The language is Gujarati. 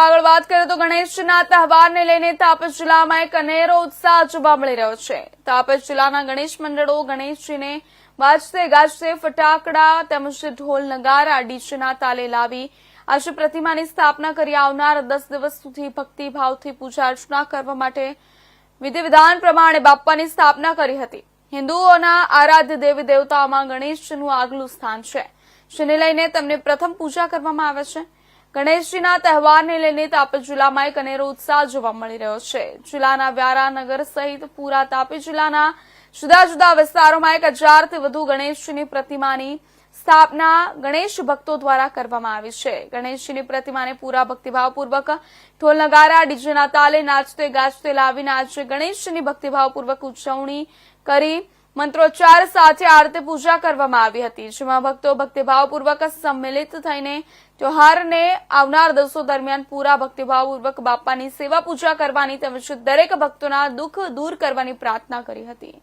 આગળ વાત કરીએ તો ગણેશના તહેવારને લઈને તાપસ જિલ્લામાં એક અનેરો ઉત્સાહ જોવા મળી રહ્યો છે. તાપસ જિલ્લાના ગણેશ મંડળો ગણેશજીને વાજતે ગાજતે ફટાકડા તેમજ ઢોલ નગારા, ડીજેના તાલે લાવી આજે પ્રતિમાની સ્થાપના કરી આવનાર દસ દિવસ સુધી ભક્તિભાવથી પૂજા અર્ચના કરવા માટે વિધિ વિધાન પ્રમાણે બાપ્પાની સ્થાપના કરી હતી. હિન્દુઓના આરાધ્ય દેવી દેવતાઓમાં ગણેશજીનું આગલું સ્થાન છે. જેને લઈને તેમને પ્રથમ પૂજા કરવામાં આવે છે. ગણેશજીના તહેવારને લઈને તાપી જિલ્લામાં એક અનેરો ઉત્સાહ જોવા મળી રહ્યો છે. જિલ્લાના વ્યારાનગર સહિત પૂરા તાપી જિલ્લાના જુદા જુદા વિસ્તારોમાં એક હજારથી વધુ ગણેશજીની પ્રતિમાની સ્થાપના ગણેશ ભક્તો દ્વારા કરવામાં આવી છે. ગણેશજીની પ્રતિમાને પૂરા ભક્તિભાવપૂર્વક ઢોલ નગારા, ડીજેના તાલે નાચતે ગાજતે લાવીને આજે ગણેશજીની ભક્તિભાવપૂર્વક ઉજવણી કરી મંત્રોચ્ચાર સાથે આરતી પૂજા કરવામાં આવી હતી. જેમાં ભક્તો ભક્તિભાવપૂર્વક સંમેલિત થઈને ત્યોહારને આવનાર દિવસો દરમિયાન પૂરા ભક્તિભાવપૂર્વક બાપાની સેવા પૂજા કરવાની તેમજ દરેક ભક્તોના દુઃખ દૂર કરવાની પ્રાર્થના કરી હતી.